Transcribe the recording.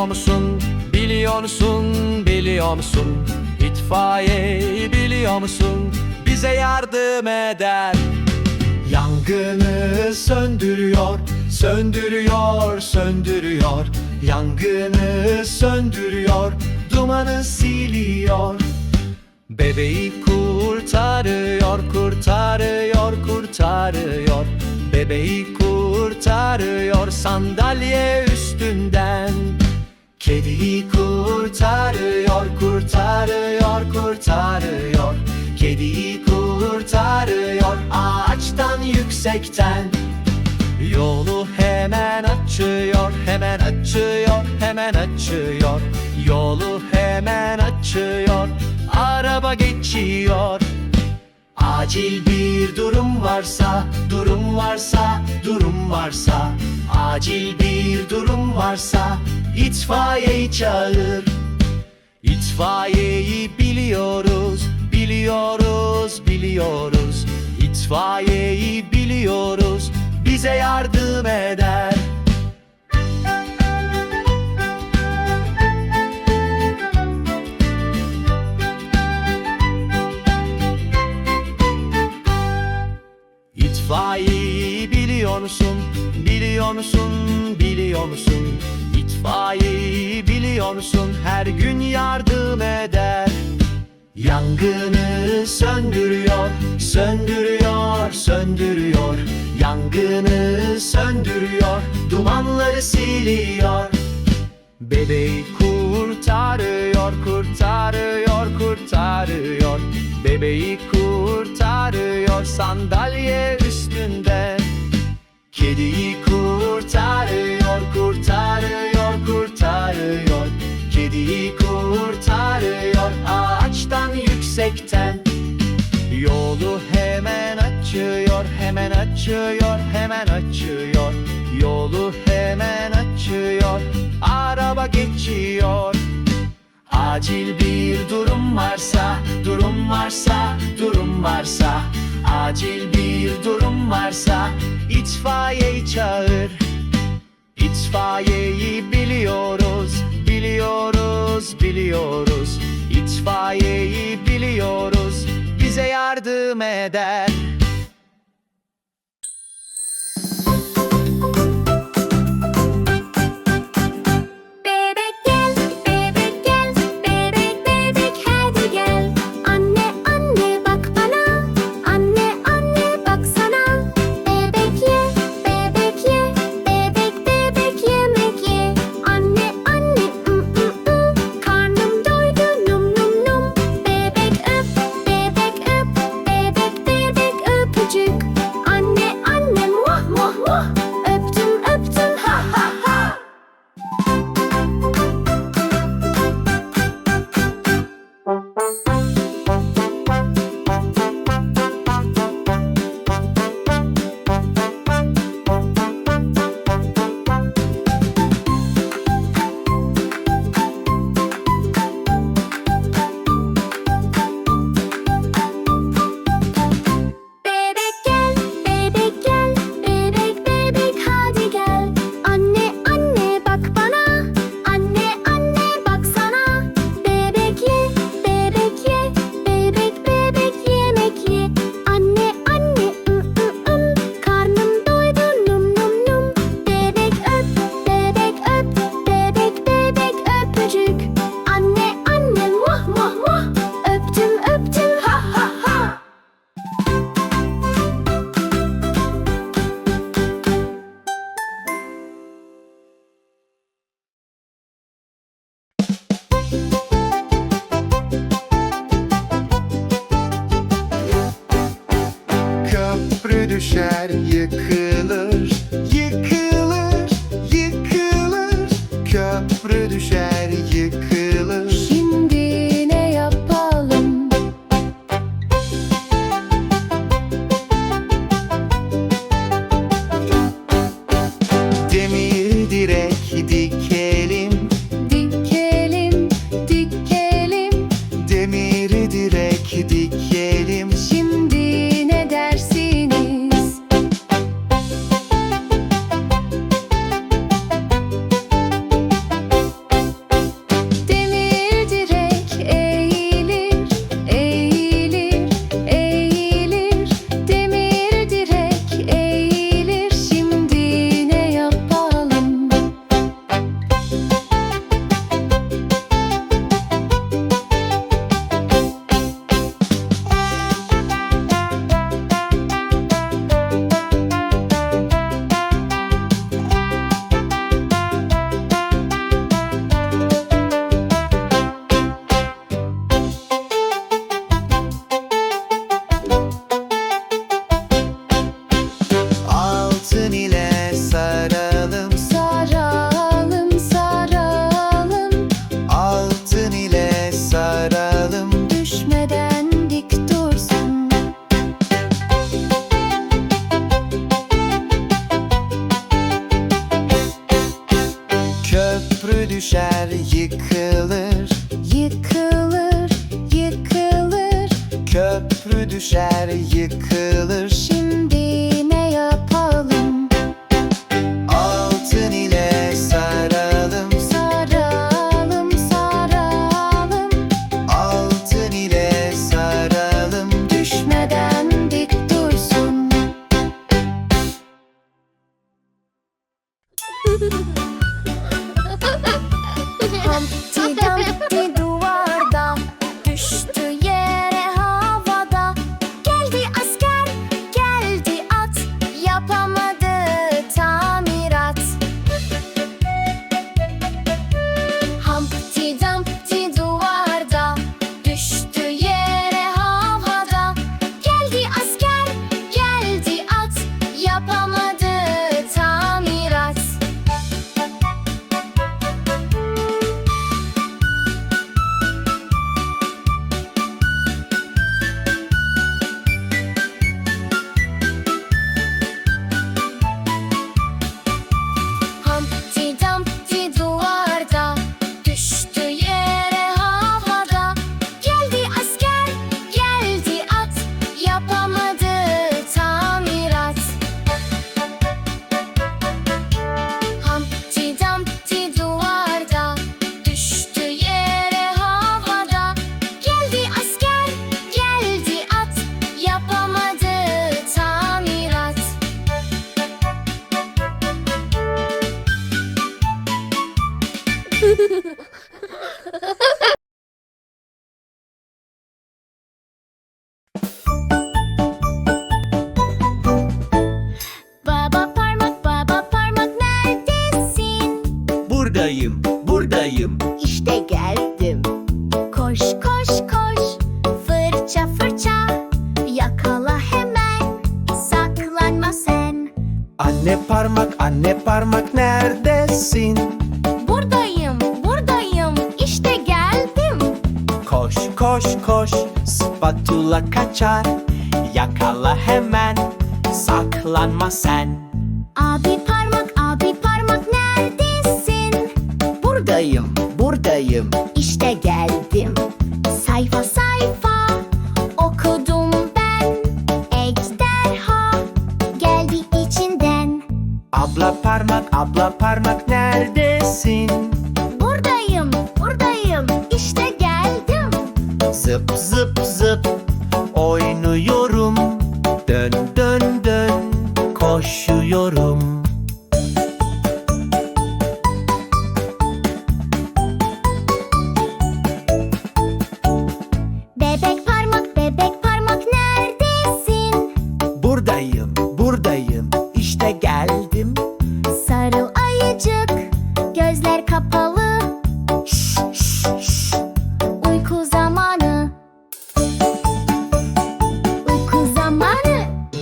Biliyor musun, biliyor musun, biliyor musun? İtfaiye biliyor musun? Bize yardım eder. Yangını söndürüyor, söndürüyor, söndürüyor. Yangını söndürüyor, dumanı siliyor. Bebeği kurtarıyor, kurtarıyor, kurtarıyor. Bebeği kurtarıyor sandalye üstünden. Kediyi kurtarıyor, kurtarıyor, kurtarıyor. Kediyi kurtarıyor ağaçtan yüksekten. Yolu hemen açıyor, hemen açıyor, hemen açıyor. Yolu hemen açıyor, araba geçiyor. Acil bir durum varsa, durum varsa, durum varsa Acil bir durum varsa itfaiyeyi çağır İtfaiyeyi biliyoruz, biliyoruz, biliyoruz İtfaiyeyi biliyoruz, bize yardım eder İtfaiyeyi biliyor musun? Biliyor musun? Biliyor musun? İtfaiyeyi biliyor musun? Her gün yardım eder. Yangını söndürüyor, söndürüyor, söndürüyor. Yangını söndürüyor, dumanları siliyor. Bebeği kurtarıyor, kurtarıyor, kurtarıyor. Bebeği kurtarıyor sandalye üstünde. Kediyi kurtarıyor, yüksekten. Yolu hemen açıyor, hemen açıyor, hemen açıyor. Yolu hemen açıyor, araba geçiyor. Acil bir durum varsa, durum varsa, durum varsa Acil bir durum varsa itfaiyeyi çağır İtfaiyeyi biliyoruz, yardım eder Köprü düşer yıkılır şimdi parmak anne parmak neredesin? Buradayım, buradayım. İşte geldim. Koş, koş, koş. Spatula kaçar. Yakala hemen. Saklanma sen. Abi parmak, abi parmak neredesin? Buradayım, buradayım. İşte geldim. Sayfa sayfa Abla parmak abla parmak neredesin?